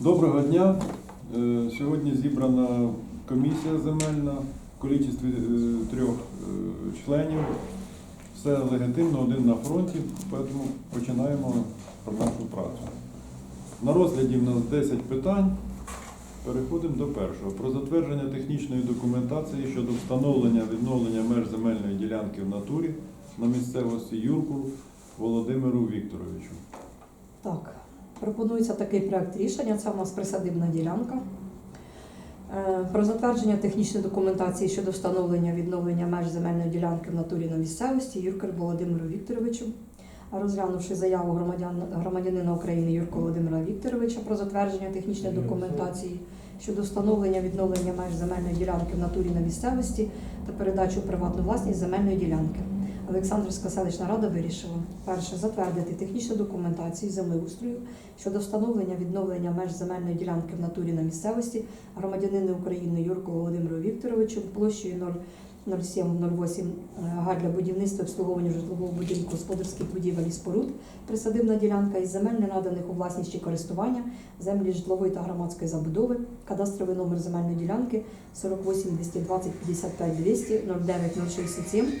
Доброго дня. Е, Сьогодні зібрана комісія земельна в кількості е, трьох е, членів. Все легітимно, один на фронті, тому починаємо нашу працю. На розгляді в нас 10 питань. Переходимо до першого. Про затвердження технічної документації щодо встановлення відновлення меж земельної ділянки в натурі на місцевості Юрку Володимиру Вікторовичу. Так, пропонується такий проект рішення. Це у нас присадибна ділянка. Е, Про затвердження технічної документації щодо встановлення відновлення меж земельної ділянки в натурі на місцевості Юркер Володимиру Вікторовичу. Розглянувши заяву громадян, громадянина України Юрка Володимира Вікторовича про затвердження технічної документації щодо встановлення відновлення меж земельної ділянки в натурі на місцевості та передачу у приватну власність земельної ділянки. Олександрівська селищна рада вирішила перше затвердити технічну документацію землеустрою щодо встановлення відновлення меж земельної ділянки в натурі на місцевості громадянини України Юрку Володимиру Вікторовичу площею 00708 га для будівництва обслуговування житлового будинку господарських будівель і споруд, присадибна ділянка із земель, не наданих у власність чи користування, землі житлової та громадської забудови, кадастровий номер земельної ділянки 48 220 55 200 09 067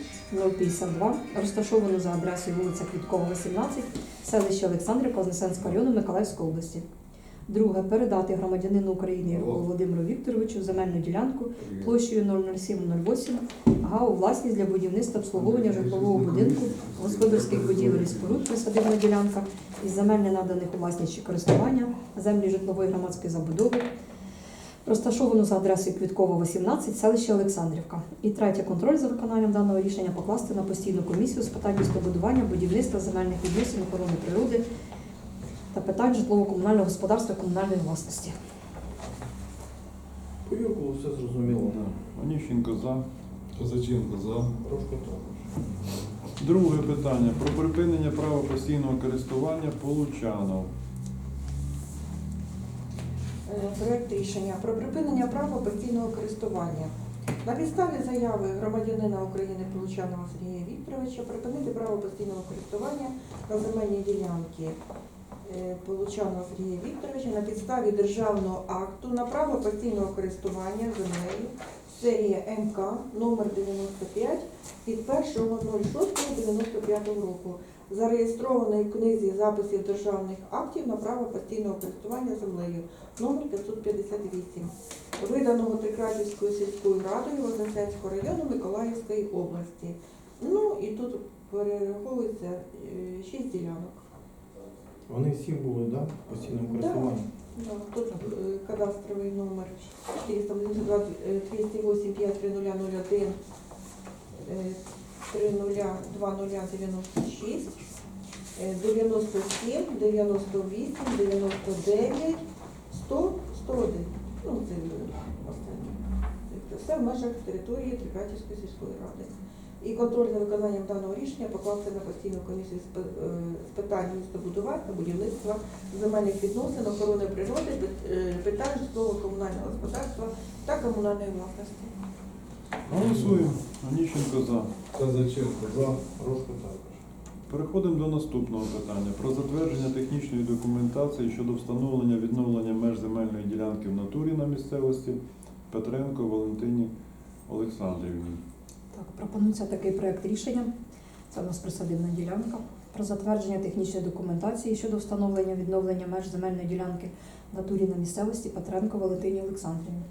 052, розташовано за адресою вулиця Квіткова, 18, селище Олександрівка, Вознесенського району Миколаївської області. Друге. Передати громадянину України Володимиру Вікторовичу земельну ділянку площею 00708 га у власність для будівництва обслуговування житлового будинку, господарських будівель і споруд, присадибна ділянка із земель, не наданих у власність чи користування, землі житлової громадської забудови, розташовану за адресою Квіткова, 18, селище Олександрівка. І третє. Контроль за виконанням даного рішення покласти на постійну комісію з питань містобудування, будівництва земельних відносин, охорони природи та питань житлово-комунального господарства і комунальної власності. По все зрозуміло. Оніщенко за. Козаченко за. Трошки також. Друге питання про припинення права постійного користування Получанов. Е, Проект рішення про припинення права постійного користування. На підставі заяви громадянина України Получанова Сергія Вікторовича припинити право постійного користування на земельні ділянки е, Получанова Сергія Вікторовича на підставі державного акту на право постійного користування землею серія МК номер 95 від 1.06.95 року зареєстрованої в книзі записів державних актів на право постійного користування землею номер 558, виданого Трикратівською сільською радою Вознесенського району Миколаївської області. Ну і тут перераховується е, шість ділянок. Вони всі були, да? в постійному користуванні? Да, Тут е, кадастровий номер 482 е, 208 53001 302096 е, 97, 98, 99, 100, 101. Ну, це е, останнє. Це все в межах території Трикатівської сільської ради. І контроль за виконанням даного рішення покласти на постійну комісію з е, питань містобудування, будівництва, земельних відносин, охорони природи, е, питань житлово-комунального господарства та комунальної власності. Голосуємо. Оніщенко за. Козаченко за. Трошки також. Переходимо до наступного питання про затвердження технічної документації щодо встановлення відновлення меж земельної ділянки в натурі на місцевості Петренко Валентині Олександрівні. Так, пропонується такий проект рішення. Це у нас присадибна ділянка. Про затвердження технічної документації щодо встановлення відновлення меж земельної ділянки в натурі на місцевості Петренко Валентині Олександрівні.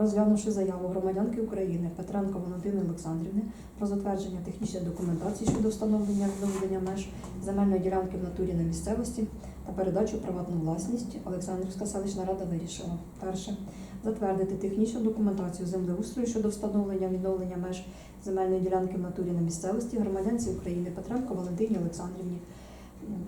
Розглянувши заяву громадянки України Петренко Валентини Олександрівни про затвердження технічної документації щодо встановлення відновлення меж земельної ділянки в натурі на місцевості та передачу приватну власність, Олександрівська селищна рада вирішила. Перше. Затвердити технічну документацію землеустрою щодо встановлення відновлення меж земельної ділянки в натурі на місцевості громадянці України Петренко Валентині Олександрівні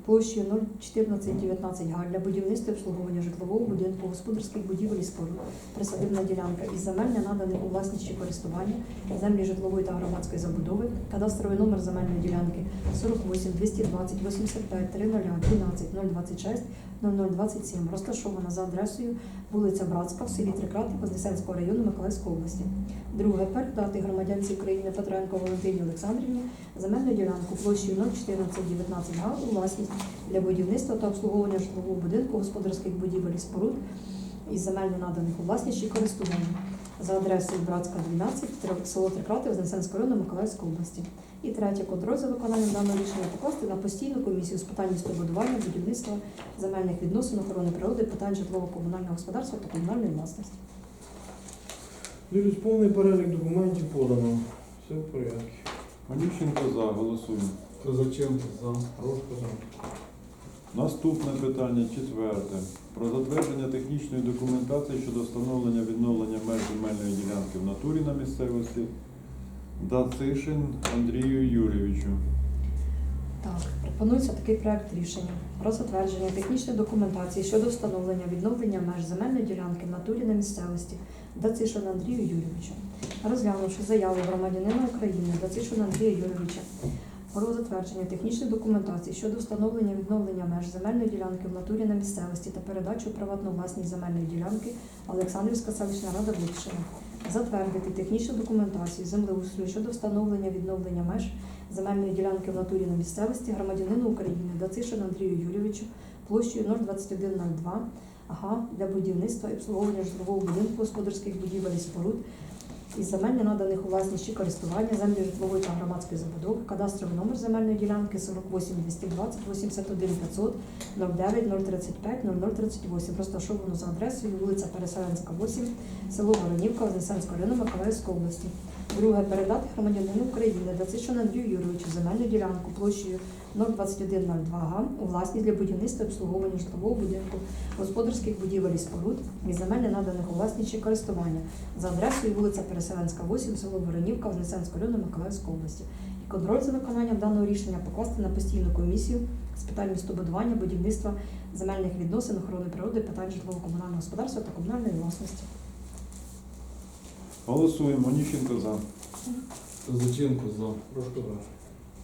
площею 01419 га для будівництва і обслуговування житлового будинку, господарських будівель і споруд, присадибна ділянка із земель, не наданих у власність чи користування, землі житлової та громадської забудови, кадастровий номер земельної ділянки 48 220 85 30 12 026 0027, розташована за адресою вулиця Братська в селі Трикрати Вознесенського району Миколаївської області. Друге, передати громадянці України Петренко Валентині Олександрівні земельну ділянку площею 01419 га у власність для будівництва та обслуговування житлового будинку, господарських будівель і споруд із земельно наданих у власність чи користування за адресою Братська 12, село Трикрати, Вознесенського району Миколаївської області. І третє контроль за виконанням даного рішення покласти на постійну комісію з питань містобудування, будівництва, земельних відносин, охорони природи, питань житлово-комунального господарства та комунальної власності. Дивлюсь, повний перелік документів подано. Все в порядку. Онищенко за. Голосуємо. Козаченко за. Рожко за. Наступне питання, четверте. Про затвердження технічної документації щодо встановлення відновлення меж земельної ділянки в натурі на місцевості Дацишин Андрію Юрійовичу. Так, пропонується такий проект рішення про затвердження технічної документації щодо встановлення відновлення меж земельної ділянки в натурі на місцевості Дацишина Андрію Юрійовичу. Розглянувши заяву громадянина України Дацишина Андрія Юрійовича про затвердження технічної документації щодо встановлення відновлення меж земельної ділянки в натурі на місцевості та передачу приватну власність земельної ділянки Олександрівська селищна рада вирішила затвердити технічну документацію землеустрою щодо встановлення відновлення меж земельної ділянки в натурі на місцевості громадянину України Дацишину Андрію Юрійовичу площею 02102 ага, для будівництва і обслуговування житлового будинку, господарських будівель і споруд із земель, не наданих у власність чи користування землі житлової та громадської забудови, кадастровий номер земельної ділянки 48 220 81 500 09 035 0038, розташовано за адресою вулиця Переселенська, 8, село Воронівка, Вознесенського району Миколаївської області. Друге передати громадянину України Дацишину Андрію Юрійовичу земельну ділянку площею 02102 га у власність для будівництва обслуговування житлового будинку, господарських будівель і споруд і земель, не наданих у власність чи користування за адресою вулиця Переселенська, 8, село Воронівка, Вознесенського району Миколаївської області. І контроль за виконанням даного рішення покласти на постійну комісію з питань містобудування, будівництва, земельних відносин, охорони природи, питань житлово-комунального господарства та комунальної власності. Голосуємо. Онищенко за. Козаченко за. За.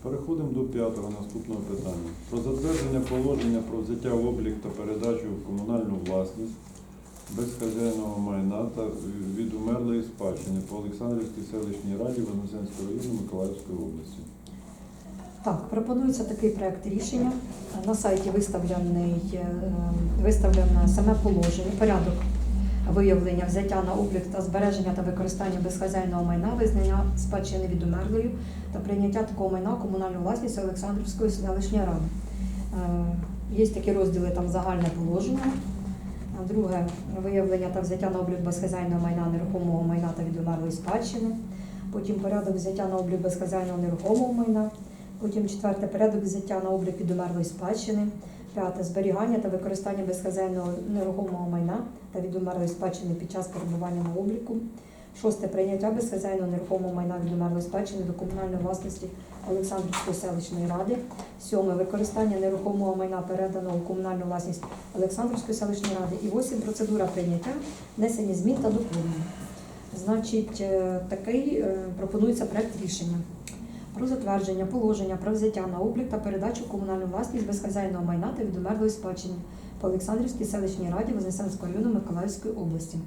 Переходимо до п'ятого наступного питання. Про затвердження положення про взяття в облік та передачу в комунальну власність безхазяйного майна та від умерлої спадщини по Олександрівській селищній раді Вознесенського району Миколаївської області. Так, пропонується такий проект рішення. На сайті виставлений е, виставлене саме положення, порядок виявлення, взяття на облік та збереження та використання безхазяйного майна, визнання спадщини від умерлою та прийняття такого майна в комунальну власність Олександрівської селищної ради. Е, Є такі розділи там загальне положення. Друге виявлення та взяття на облік безхазяйного майна, нерухомого майна та від умерлої спадщини. Потім порядок взяття на облік безхазяйного нерухомого майна. Потім четверте порядок взяття на облік від умерлої спадщини. П'яте зберігання та використання безхазяйного нерухомого майна та від умерлої спадщини під час перебування на обліку. Шосте прийняття безхазяйного нерухомого майна від умерлої спадщини до комунальної власності Олександрівської селищної ради. Сьоме використання нерухомого майна переданого в комунальну власність Олександрівської селищної ради. І восім процедура прийняття, внесення змін та доповнення. Значить, е, такий е, пропонується проект рішення про затвердження положення про взяття на облік та передачу комунальну власність безхазяйного майна та від умерлої спадщини по Олександрівській селищній раді Вознесенського району Миколаївської області.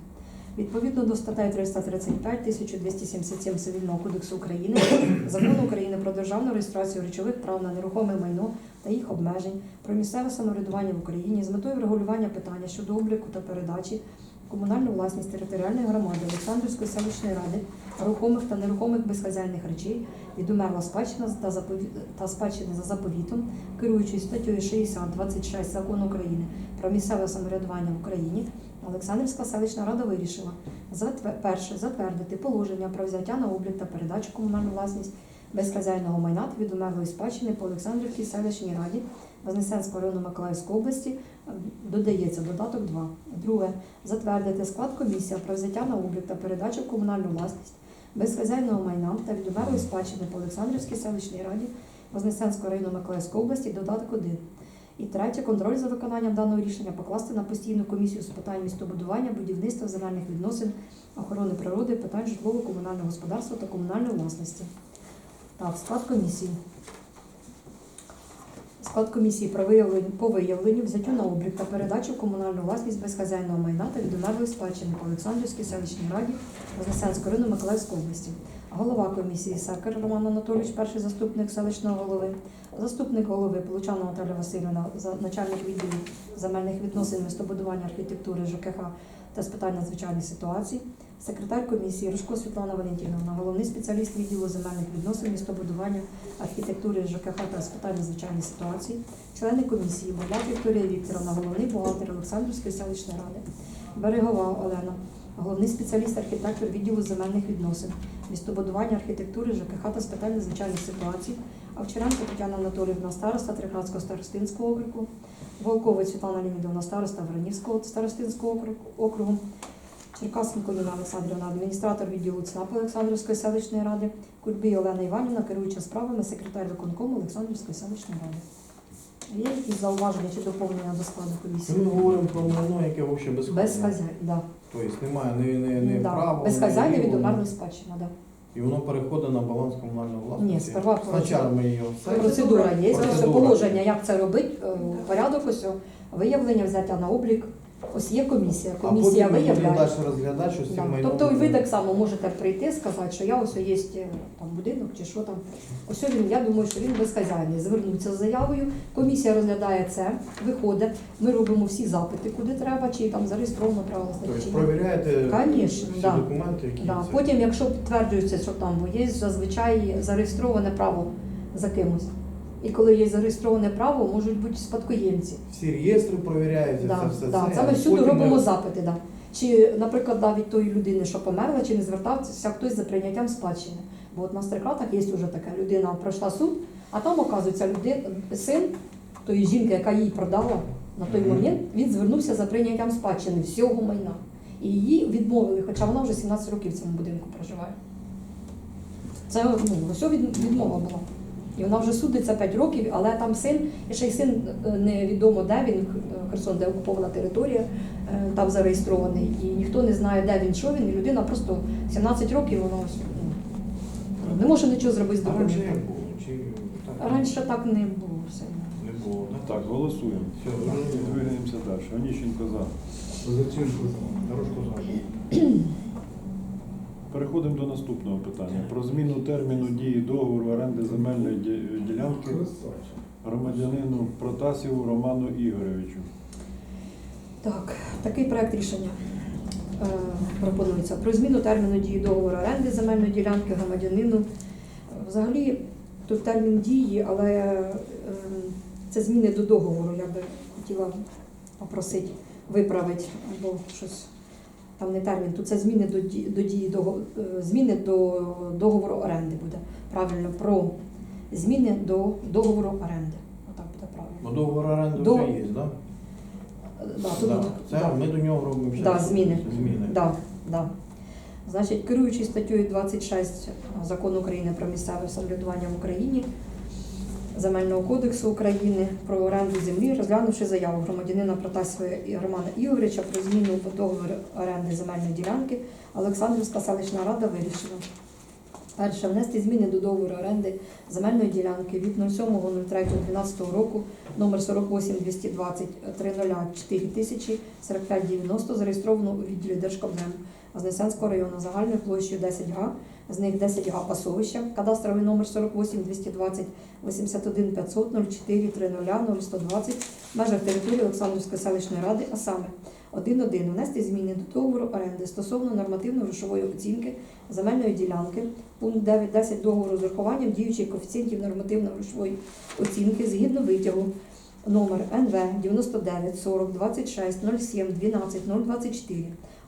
Відповідно до статей 335 1277 Цивільного кодексу України, Закону України про державну реєстрацію речових прав на нерухоме майно та їх обмежень, про місцеве самоврядування в Україні з метою врегулювання питання щодо обліку та передачі комунальну власність територіальної громади Олександрівської селищної ради рухомих та нерухомих безхазяйних речей відумерла спадщина та, запові... та спадщини за заповітом, керуючись статтею 60-26 Закону України про місцеве самоврядування в Україні, Олександрівська селищна рада вирішила затвер... перше затвердити положення про взяття на облік та передачу комунальну власність безхазяйного майна від умерлої спадщини по Олександрівській селищній раді Вознесенського району Миколаївської області додається додаток 2. Друге затвердити склад комісії про взяття на облік та передачу комунальну власність безхазяйного майна та від спадщини по Олександрівській селищній раді Вознесенського району Миколаївської області додаток 1. І третє контроль за виконанням даного рішення покласти на постійну комісію з питань містобудування, будівництва земельних відносин, охорони природи, питань житлово-комунального господарства та комунальної власності. Так, склад комісії. Склад комісії про виявлення по виявленню, взяттю на облік та передачу в комунальну власність безхазяйного майна та від спадщини по Олександрівській селищній раді Вознесенського району Миколаївської області. Голова комісії Секер Роман Анатолійович, перший заступник селищного голови, заступник голови Получана Наталя Васильівна, начальник відділу земельних відносин, містобудування архітектури ЖКХ та з питань надзвичайних ситуацій, секретар комісії Рожко Світлана Валентиновна, головний спеціаліст відділу земельних відносин, містобудування архітектури ЖКХ та з питань надзвичайних ситуацій, члени комісії Бурбак Вікторія Вікторовна, головний бухгалтер Олександрівської селищної ради, Берегова Олена, головний спеціаліст архітектор відділу земельних відносин, містобудування архітектури ЖКХ та з питань надзвичайних ситуацій, Овчаренко Тетяна Анатоліївна, староста Трихрадського старостинського округу, Волковець Світлана Леонідовна, староста Вранівського старостинського округу, Черкасенко Ніна Олександрівна, адміністратор відділу ЦНАП Олександрівської селищної ради, Кульбій Олена Іванівна, керуюча справами, секретар виконкому Олександрівської селищної ради. Є якісь зауваження чи доповнення до складу комісії? Ми говоримо про майно, яке взагалі без Без хазяїна. да. Тобто немає ні, ні, ні Да. права. Без ні хазяїна лівого. від умерлих спадщина, да. І воно переходить на баланс комунального власності. Ні, сперва Спочатку ми її все. Процедура є, Процедура. положення, як це робити, е, порядок ось, виявлення, взяття на облік. Ось є комісія, А комісія потім виявляє. далі розглядати, що з цим майном. Тобто і ви так само можете прийти, сказати, що я ось є е, там будинок чи що там. Ось він, я думаю, що він безхазяйний. Звернуться з заявою, комісія розглядає це, виходить, ми робимо всі запити, куди треба, чи там зареєстровано право Тобто провіряєте Конечно, всі да. документи, які Да. це. Потім, якщо підтверджується, що там є зазвичай зареєстроване право за кимось. І коли є зареєстроване право, можуть бути спадкоємці. Всі реєстри провіряються, Да, все да. це. Це ми всюди потім ми- робимо запити. Да. Чи, наприклад, навіть тої людини, що померла, чи не звертався хтось за прийняттям спадщини. Бо от на стрикатах є вже така людина, пройшла суд, а там, оказується, людина, син тої жінки, яка її продала на той Мгм. момент, він звернувся за прийняттям спадщини всього майна. І її відмовили, хоча вона вже 17 років в цьому будинку проживає. Це ну, все від, відмова була. І вона вже судиться 5 років, але там син, і ще й син е, невідомо де він, е, Херсон, де окупована територія, е, там зареєстрований. І ніхто не знає, де він, що він, і людина просто 17 років, вона ось, ну, не може нічого зробити з А раніше документом. як було? Чи так? Раніше так не було сильно. Не було, так? Так, голосуємо. Все. Двигаємося далі. Оніщенко за. Козаченко за. Дорожку згадую. Переходимо до наступного питання. Про зміну терміну дії договору оренди земельної ділянки громадянину Протасіву Роману Ігоровичу. Так, такий проект рішення е, пропонується про зміну терміну дії договору оренди земельної ділянки громадянину. Взагалі тут термін дії, але е, це зміни до договору. Я би хотіла попросити виправити або щось. Там не термін, тут це зміни до до дії дого- е, зміни до договору оренди буде. Правильно, про зміни до договору оренди. Отак буде правильно. Бо договор оренди До- вже є, так? Е, Да, тут Да. буде- Це да. ми до нього робимо ще Да, зміни. зміни. Да, да. Значить, керуючись статтею 26 Закону України про місцеве самоврядування в Україні, Земельного кодексу України про оренду землі, розглянувши заяву громадянина Протасова Романа Ігоровича про зміну договору оренди земельної ділянки, Олександрівська селищна рада вирішила. Перше, внести зміни до договору оренди земельної ділянки від 07.03.12 року номер 48 220 30 тисячі 4590 зареєстровано у відділі Держкомзему Вознесенського району загальною площею 10 га, з них 10 га пасовища, кадастровий номер 48 220 81 500 04 30 0120 в межах території Олександрівської селищної ради, а саме 1.1. Внести зміни до договору оренди стосовно нормативно-грошової оцінки земельної ділянки, пункт 9.10 договору з урахуванням діючих коефіцієнтів нормативно-грошової оцінки згідно витягу. Номер НВ 99 40 26 07 12 024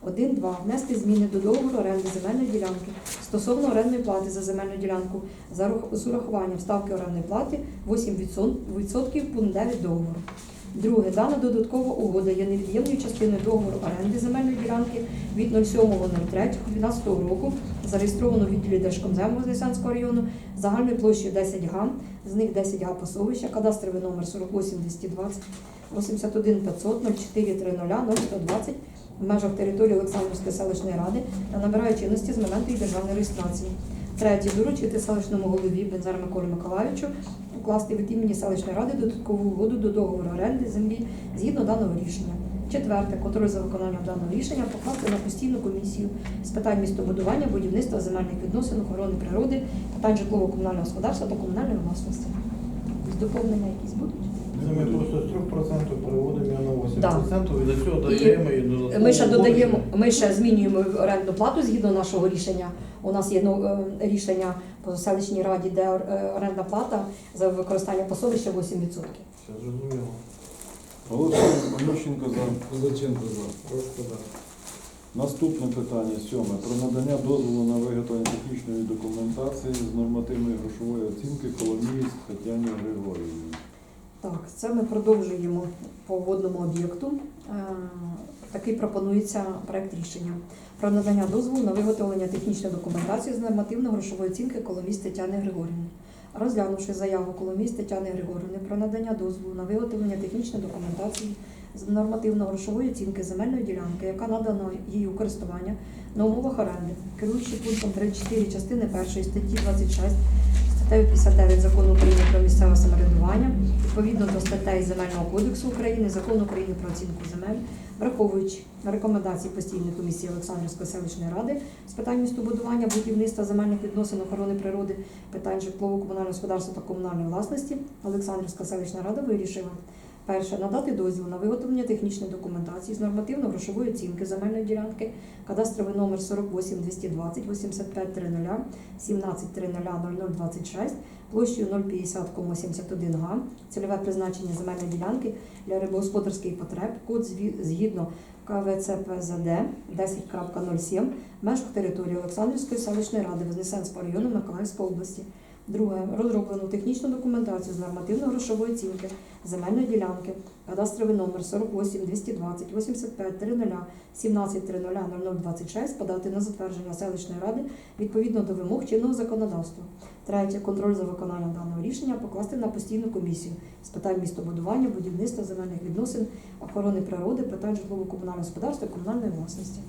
1.2. Внести зміни до договору оренди земельної ділянки стосовно орендної плати за земельну ділянку за урахуванням ставки орендної плати 8% пункт 9 договору. Друге, дана додаткова угода є невід'ємною частиною договору оренди земельної ділянки від 07.03.2012 року, зареєстровано в відділі Держкомзему Вознесенського району загальною площею 10 га, з них 10 га пасовища, кадастровий номер 48 220 81 500 04 30 0120 в межах території Олександрівської селищної ради та набирає чинності з моменту її державної реєстрації. Третє, доручити селищному голові Бензару Миколі Миколаївичу укласти від імені селищної ради додаткову угоду до договору оренди землі згідно даного рішення. Четверте, контроль за виконанням даного рішення покласти на постійну комісію з питань містобудування, будівництва, земельних відносин, охорони природи, питань житлово-комунального господарства та комунальної власності. Якісь доповнення якісь будуть? Ми просто з 3% переводимо його на 8%. Да. І до цього І даємо і додатково. Ми ще додаємо, ми ще змінюємо орендну плату згідно нашого рішення. У нас є ну, е, рішення по селищній раді, де е, орендна плата за використання пасовища 8%. Все зрозуміло. Голосуємо. Онищенко за. Козаченко за. Наступне питання сьоме. Про надання дозволу на виготовлення технічної документації з нормативної грошової оцінки Коломієць Тетяні Григорівні. Так, це ми продовжуємо по водному об'єкту. Е, Такий пропонується проект рішення про надання дозволу на виготовлення технічної документації з нормативно-грошової оцінки Коломієць Тетяни Григорівни. Розглянувши заяву Коломієць Тетяни Григорівни про надання дозволу на виготовлення технічної документації з нормативно-грошової оцінки земельної ділянки, яка надана їй у користування на умовах оренди, керуючи пунктом 34 частини 1 статті 26 статтею 59 закону України про місцеве самоврядування, відповідно до статей Земельного кодексу України, закону України про оцінку земель, враховуючи рекомендації постійної комісії Олександрівської селищної ради з питань містобудування, будівництва земельних відносин, охорони природи, питань житлово-комунального господарства та комунальної власності, Олександрівська селищна рада вирішила. Перше, надати дозвіл на виготовлення технічної документації з нормативно-грошової оцінки земельної ділянки, кадастровий номер 48 220 85 30 17 30 0026 площею 050,71 га, цільове призначення земельної ділянки для рибогосподарських потреб, код згідно КВЦПЗД 10.07, в межах території Олександрівської селищної ради Вознесенського району Миколаївської області. Друге, розроблено технічну документацію з нормативно-грошової оцінки земельної ділянки, кадастровий номер 48 220 85 30 17 30 0026 подати на затвердження селищної ради відповідно до вимог чинного законодавства. Третє, контроль за виконанням даного рішення покласти на постійну комісію з питань містобудування, будівництва, земельних відносин, охорони природи, питань житлово-комунального господарства комунальної власності.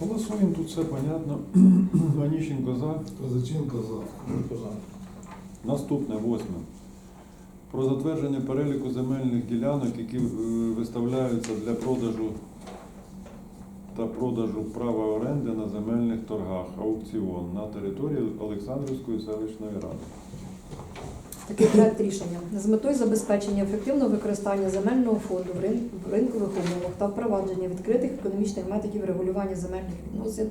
Голосуємо, тут все понятно. Онищенко за. Козаченко за. Наступне восьме. Про затвердження переліку земельних ділянок, які е, виставляються для продажу та продажу права оренди на земельних торгах, аукціон на території Олександрівської селищної ради. Такий проект рішення з метою забезпечення ефективного використання земельного фонду в рин- в ринкових умовах та впровадження відкритих економічних методів регулювання земельних відносин,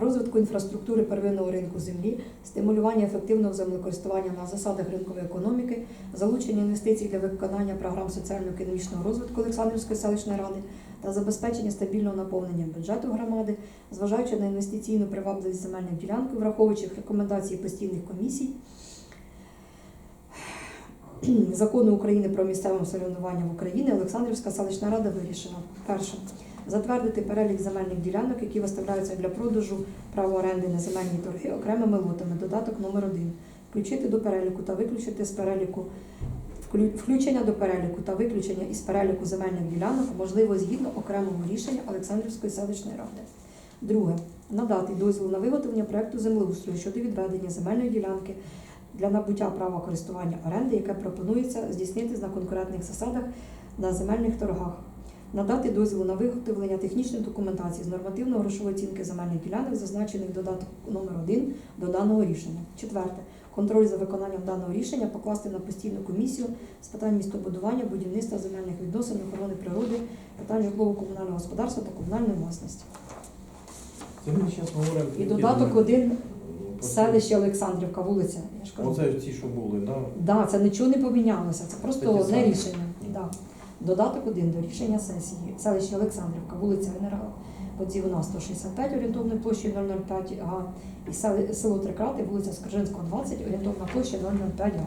розвитку інфраструктури первинного ринку землі, стимулювання ефективного землекористування на засадах ринкової економіки, залучення інвестицій для виконання програм соціально-економічного розвитку Олександрівської селищної ради та забезпечення стабільного наповнення бюджету громади, зважаючи на інвестиційну привабливість земельних ділянок, враховуючи рекомендації постійних комісій. Закону України про місцеве самоврядування в Україні Олександрівська селищна рада вирішила перше затвердити перелік земельних ділянок, які виставляються для продажу права оренди на земельні торги окремими лотами. Додаток номер 1 включити до переліку та виключити з переліку включення до переліку та виключення із переліку земельних ділянок можливо згідно окремого рішення Олександрівської селищної ради. Друге надати дозвіл на виготовлення проекту землеустрою щодо відведення земельної ділянки для набуття права користування оренди, яке пропонується здійснити на конкурентних засадах на земельних торгах. Надати дозвіл на виготовлення технічної документації з нормативно-грошової оцінки земельних ділянок, зазначених додаток номер 1 до даного рішення. Четверте. Контроль за виконанням даного рішення покласти на постійну комісію з питань містобудування, будівництва земельних відносин, охорони природи, питань житлово-комунального господарства та комунальної власності. Це ми зараз говоримо. І додаток один селище Олександрівка, вулиця. Я ж кажу. Оце ті, що були, так? Да, це нічого не помінялося, це просто Такі одне самі. рішення. Да. Додаток один до рішення сесії. Селище Олександрівка, вулиця Генерала Подзівна, 165, орієнтовною площею 005 га. І село Трикрати, вулиця Скаржинського, 20, орієнтовна площа 005 га.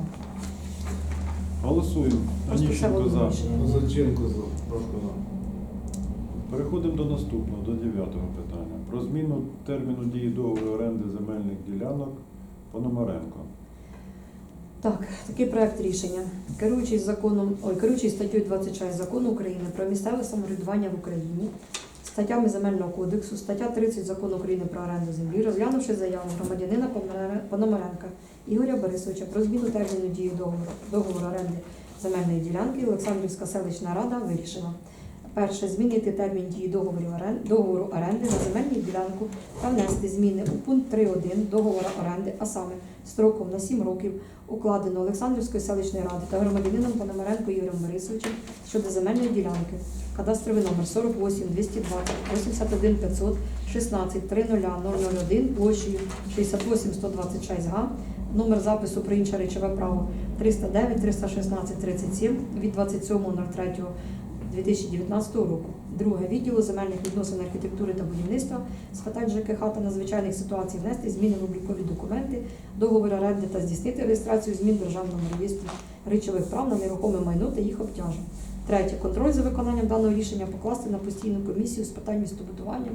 Голосуємо. Просто все в Онищенко одному за. За. Трошки за. Переходимо до наступного, до дев'ятого питання. Про зміну терміну дії договору оренди земельних ділянок Пономаренко. Так, такий проект рішення. Керуючись законом, ой, керуючись статтею 26 закону України про місцеве самоврядування в Україні, статтями Земельного кодексу, стаття 30 закону України про оренду землі, розглянувши заяву громадянина Пономаренка Ігоря Борисовича про зміну терміну дії договору, договору оренди земельної ділянки Олександрівська селищна рада вирішила. Перше, змінити термін дії договору оренди, на земельну ділянку та внести зміни у пункт 3.1 договору оренди, а саме строком на 7 років укладено Олександрівської селищної ради та громадянином Пономаренко Ігорем Борисовичем щодо земельної ділянки. Кадастровий номер 48 220 81 500 16 30 001 площею 68 126 га. Номер запису про інше речове право 309 316 37 від 27.03.2019 року. Друге відділу земельних відносин архітектури та будівництва з питань ЖКХ та надзвичайних ситуацій внести зміни в облікові документи, договір оренди та здійснити реєстрацію змін державному реєстрі речових прав на нерухоме майно та їх обтяжень. Третє. Контроль за виконанням даного рішення покласти на постійну комісію з питань містобудування,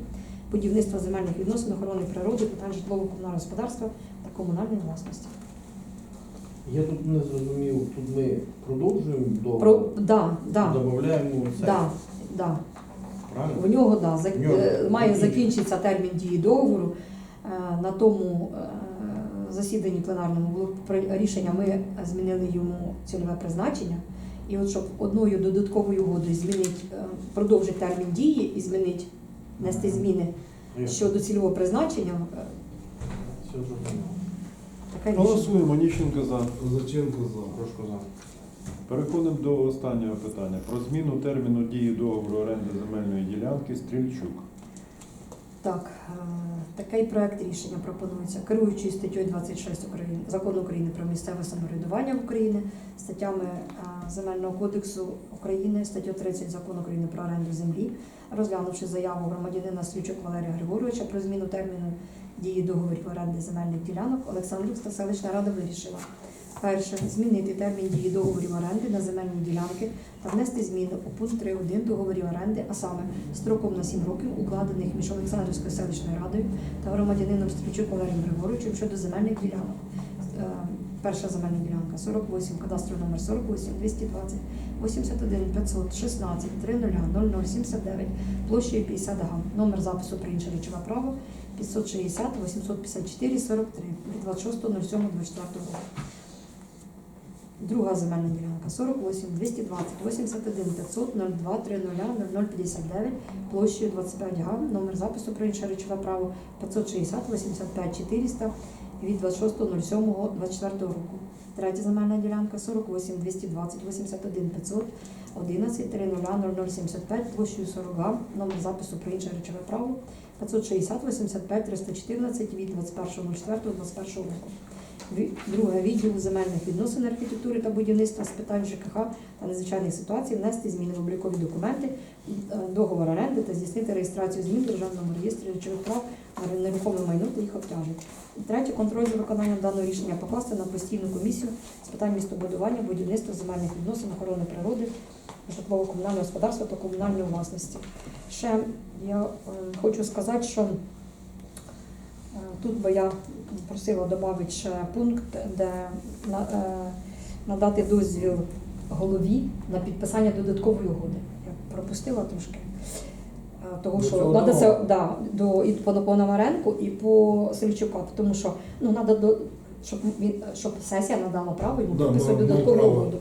будівництва земельних відносин, охорони природи, питань житлово-комунального господарства та комунальної власності. Я тут не зрозумів, тут ми продовжуємо до Про да, да, додаємо це. да, да. Правильно? В нього да, зак- В нього е, має закінчиться. закінчитися термін дії договору. Е, На тому е, засіданні пленарному було рішення, ми змінили йому цільове призначення. І от щоб одною додатковою угодою змінити, продовжити термін дії і змінити, внести зміни щодо цільового призначення, Все. Голосуємо. Оніщенко за. Козаченко за. Трошки за. Переходимо до останнього питання про зміну терміну дії договору оренди земельної ділянки Стрільчук. Так, е, такий проект рішення пропонується керуючись статтею 26 України закону України про місцеве самоврядування в Україні, статтями е, Земельного кодексу України, статтю 30 закону України про оренду землі, розглянувши заяву громадянина Слючок Валерія Григоровича про зміну терміну дії договорів оренди земельних ділянок, Олександрівська селищна рада вирішила. Перше, змінити термін дії договорів оренди на земельні ділянки та внести зміни у пункт 3.1 договорів оренди, а саме строком на 7 років, укладених між Олександрівською селищною радою та громадянином Стрічук Валерієм Григоровичем щодо земельних ділянок. Е, Перша земельна ділянка 48, кадастровий номер 48, 220, 81, 500, 16, 30, 0079, площею 50 га. Номер запису про інше речове право 560, 854, 43 від 26.07.24 року. Друга земельна ділянка 48, 220, 81, 500, 02, 30, 0059, площею 25 га, номер запису про інше речове право 560, 85, 400 від 26.07.24 року. Третя земельна ділянка 48, 220, 81, 500, 11, 30, 0075, площею 40 га, номер запису про інше речове право 560, 85, 314 від 21.04.21 року. Друге відділ земельних відносин архітектури та будівництва з питань ЖКХ та надзвичайних ситуацій внести зміни в облікові документи, е, договор оренди та здійснити реєстрацію змін в державному реєстрі речових прав нерухоме майно та їх обтяжень. Третє контроль за виконанням даного рішення покласти на постійну комісію з питань містобудування, будівництва земельних відносин, охорони природи, житлово-комунального господарства та комунальної власності. Ще я е, хочу сказати, що е, тут би я просила додати ще пункт, де е, надати дозвіл голові на підписання додаткової угоди. Я пропустила трошки. Того, До що надо це да, до і по Пономаренку і по Сельчука, тому що ну надо до щоб він щоб сесія надала право йому Да, підписати додаткову угоду.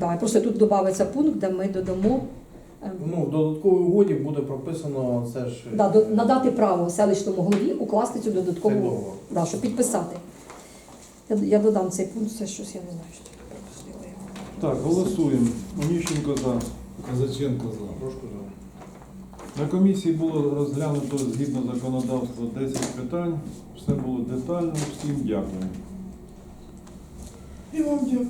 Да, просто тут додається пункт, де ми додамо е, Ну, в додатковій угоді буде прописано це ж. да, до, надати право селищному голові укласти цю додаткову договор. да, щоб підписати. Я, я додам цей пункт, це щось я не знаю, що я пропустила його. Так, голосуємо. Оніщенко за. Козаченко за. Трошки за. На комісії було розглянуто згідно законодавства 10 питань. Все було детально. Всім дякую. І вам дякую.